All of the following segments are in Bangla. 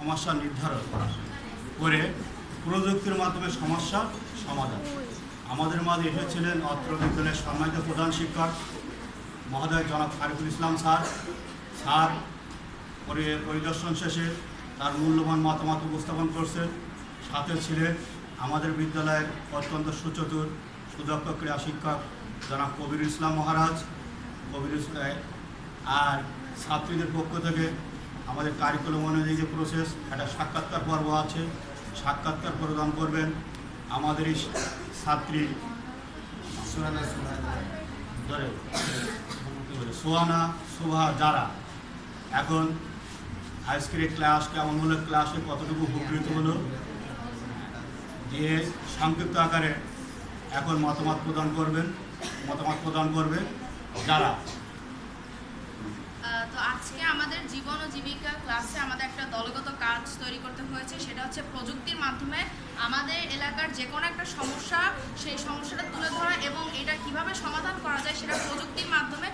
সমস্যা নির্ধারণ করা। করে প্রযুক্তির মাধ্যমে সমস্যা সমাধান। আমাদের মাঝে এসেছিলেন অত্র বিদ্যালয়ের সম্মানিত প্রধান শিক্ষক, মহোদয় জনাব ফারিকুল ইসলাম স্যার। স্যার পরি- পরিদর্শন শেষে তার মূল্যবান মতামত উপস্থাপন করছেন। সাথে ছিলেন আমাদের বিদ্যালয়ের অত্যন্ত সুচতুর, সুদক্ষ ক্রীড়া শিক্ষক জনাব কবির ইসলাম মহারাজ। কবির আর ছাত্রীদের পক্ষ থেকে আমাদের কারিকুলাম অনুযায়ী যে প্রসেস একটা সাক্ষাৎকার পর্ব আছে। সাক্ষাৎকার প্রদান করবেন আমাদের এই ছাত্রী সোহানা শোভা যারা। এখন আজকের ক্লাস কেমন হলো ক্লাসে কতটুকু উপকৃত হলো? দিয়ে সংক্ষিপ্ত আকারে এখন মতামত প্রদান করবেন, মতামত প্রদান করবে যারা আজকে আমাদের জীবন ও জীবিকা ক্লাসে আমাদের একটা দলগত কাজ তৈরি করতে হয়েছে, সেটা হচ্ছে প্রযুক্তির মাধ্যমে আমাদের এলাকার যে কোনো একটা সমস্যা, সেই সমস্যাটা তুলে ধরা এবং এটা কীভাবে সমাধান করা যায় সেটা প্রযুক্তির মাধ্যমে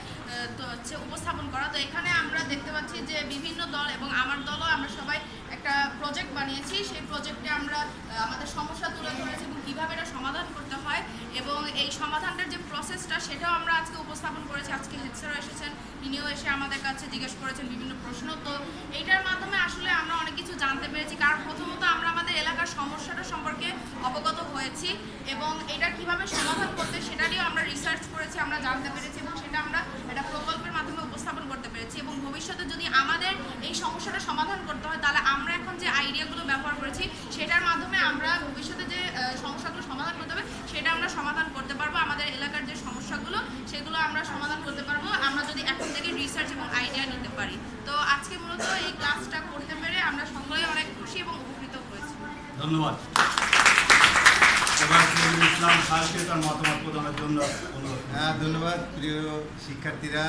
হচ্ছে উপস্থাপন করা। তো এখানে আমরা দেখতে পাচ্ছি যে বিভিন্ন দল এবং আমার দলও আমরা সবাই একটা প্রজেক্ট বানিয়েছি। সেই প্রজেক্টে আমরা আমাদের সমস্যা তুলে ধরেছি এবং কীভাবে এটা সমাধান করতে হয় এবং এই সমাধানটার যে প্রসেসটা সেটাও আমরা আজকে উপস্থাপন করেছি। আজকে হেড এসেছেন, তিনিও এসে আমাদের কাছে জিজ্ঞেস করেছেন বিভিন্ন প্রশ্ন। তো এইটার মাধ্যমে আসলে আমরা অনেক কিছু জানতে পেরেছি, কারণ প্রথমত আমরা আমাদের এলাকার সমস্যাটা সম্পর্কে অবগত হয়েছি এবং এটা কীভাবে সমাধান করতে সেটা নিয়েও আমরা রিসার্চ করেছি, আমরা জানতে পেরেছি এবং সেটা আমরা একটা প্রকল্পের মাধ্যমে উপস্থাপন করতে পেরেছি এবং ভবিষ্যতে যদি আমাদের এই সমস্যাটা সমাধান করতে হয় তাহলে আমরা এখন যে আইডিয়াগুলো ব্যবহার করেছি সেটার মাধ্যমে আমরা ভবিষ্যতে যে আহ, সমস্যাগুলো সমাধান করতে হবে সেটা আমরা সমাধান করতে পারব আমাদের এলাকার যে সমস্যাগুলো সেগুলো আমরা সমাধান করতে পারব আমরা যদি এখন থেকে রিসার্চ এবং আইডিয়া নিতে পারি তো আজকে মূলত এই ক্লাসটা করতে পেরে আমরা সকলেই অনেক খুশি এবং উপকৃত হয়েছি ধন্যবাদ। ইসলাম হ্যাঁ ধন্যবাদ প্রিয় শিক্ষার্থীরা।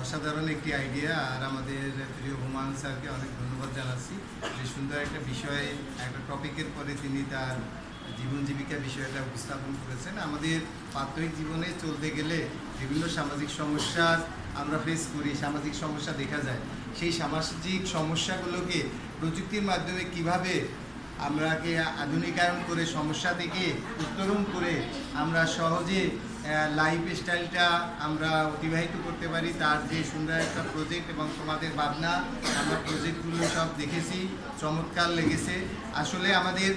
অসাধারণ একটি আইডিয়া আর আমাদের প্রিয় হুমায়ুন স্যারকে অনেক ধন্যবাদ জানাচ্ছি। যে সুন্দর একটা বিষয়ে, একটা টপিকের পরে তিনি তার জীবন জীবিকা বিষয়টা উপস্থাপন করেছেন। আমাদের প্রাত্যহিক জীবনে চলতে গেলে বিভিন্ন সামাজিক সমস্যা আমরা ফেস করি, সামাজিক সমস্যা দেখা যায়। সেই সামাজিক সমস্যাগুলোকে প্রযুক্তির মাধ্যমে কীভাবে আমরাকে আধুনিকায়ন করে, সমস্যা থেকে উত্তরণ করে আমরা সহজে লাইফ স্টাইলটা আমরা অতিবাহিত করতে পারি। তার যে সুন্দর একটা প্রজেক্ট এবং তোমাদের ভাবনা, আমরা প্রজেক্টগুলো সব দেখেছি, চমৎকার লেগেছে। আসলে আমাদের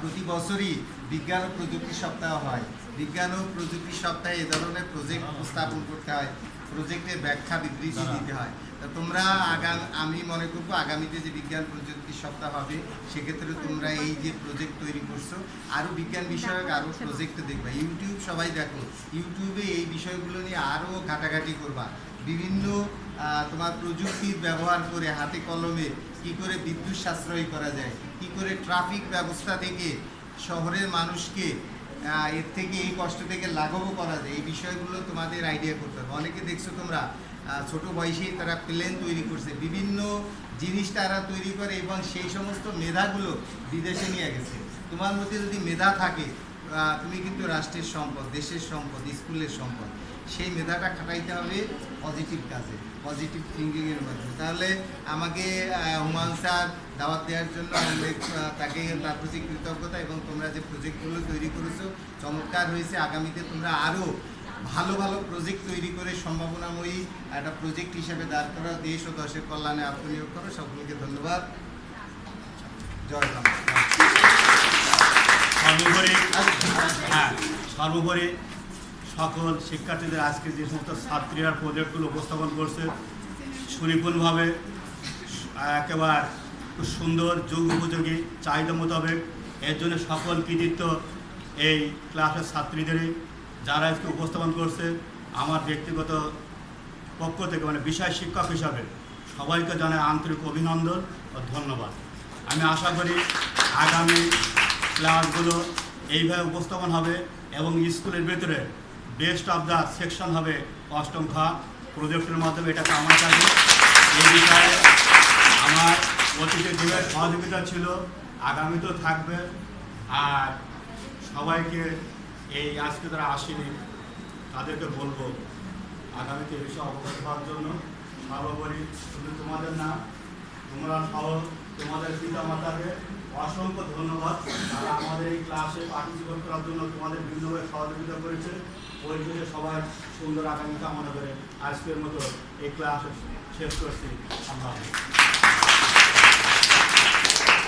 প্রতি বছরই বিজ্ঞান ও প্রযুক্তি সপ্তাহ হয়। বিজ্ঞান ও প্রযুক্তি সপ্তাহে এ ধরনের প্রজেক্ট উপস্থাপন করতে হয়। প্রজেক্টের ব্যাখ্যা বিবৃতি দিতে হয়। তা তোমরা আগাম আমি মনে করব আগামীতে যে বিজ্ঞান প্রযুক্তি সপ্তাহ হবে সেক্ষেত্রে তোমরা এই যে প্রজেক্ট তৈরি করছ আরও বিজ্ঞান বিষয়ক আরও প্রজেক্ট দেখবা। ইউটিউব সবাই দেখো। ইউটিউবে এই বিষয়গুলো নিয়ে আরও ঘাটাঘাটি করবা। বিভিন্ন তোমার প্রযুক্তির ব্যবহার করে হাতে কলমে কি করে বিদ্যুৎ সাশ্রয় করা যায় কি করে ট্রাফিক ব্যবস্থা থেকে শহরের মানুষকে এর থেকে এই কষ্ট থেকে লাঘবও করা যায়। এই বিষয়গুলো তোমাদের আইডিয়া করতে হবে। অনেকে দেখছ তোমরা ছোট বয়সেই তারা প্লেন তৈরি করছে। বিভিন্ন জিনিস তারা তৈরি করে এবং সেই সমস্ত মেধাগুলো বিদেশে নিয়ে গেছে। তোমার মধ্যে যদি মেধা থাকে তুমি কিন্তু রাষ্ট্রের সম্পদ দেশের সম্পদ স্কুলের সম্পদ সেই মেধাটা খাটাইতে হবে পজিটিভ কাজে পজিটিভ থিঙ্কিংয়ের মাধ্যমে। তাহলে আমাকে আহ, হুমায়ুন স্যার দাওয়াত দেওয়ার জন্য তাকে তার প্রতি কৃতজ্ঞতা এবং তোমরা যে প্রজেক্টগুলো তৈরি করেছ চমৎকার হয়েছে। আগামীতে তোমরা আরও ভালো ভালো প্রজেক্ট তৈরি করে সম্ভাবনাময়ী একটা প্রজেক্ট হিসেবে দাঁড় করা দেশ ও দশের কল্যাণে আত্মনিয়োগ করো। সকলকে ধন্যবাদ। জয় বাংলা। সর্বোপরি হ্যাঁ সর্বোপরি সকল শিক্ষার্থীদের আজকে যে সমস্ত ছাত্রীরা প্রজেক্টগুলো উপস্থাপন করছে, সুনিপুণভাবে একেবারে খুব সুন্দর, যুগ উপযোগী, চাহিদা মোতাবেক এর জন্য সকল কৃতিত্ব এই ক্লাসের ছাত্রীদেরই যারা আজকে উপস্থাপন করছে, আমার ব্যক্তিগত পক্ষ থেকে মানে বিষয় শিক্ষক হিসাবে সবাইকে জানাই আন্তরিক অভিনন্দন ও ধন্যবাদ। আমি আশা করি আগামী ক্লাসগুলো এইভাবে উপস্থাপন হবে এবং স্কুলের ভেতরে বেস্ট অফ দ্য সেকশন হবে অষ্টম খা। প্রজেক্টের মাধ্যমে এটা কামনা থাকবে এই বিষয়ে আমার অতীতে যেভাবে সহযোগিতা ছিল আগামীতেও থাকবে। আর সবাইকে এই আজকে তারা আসেনি, তাদেরকে বলব, আগামীতে এই বিষয়ে অবগত হওয়ার জন্য সর্বোপরি শুধু তোমাদের না, তোমরা সহ তোমাদের পিতা মাতাকে অসংখ্য ধন্যবাদ। তারা আমাদের এই ক্লাসে পার্টিসিপেট করার জন্য তোমাদের বিভিন্নভাবে সহযোগিতা করেছে। ওই পরিশেষে সবার সুন্দর আগামী কামনা করে আজকের মতো এই ক্লাস শেষ করছি। হাফেজ।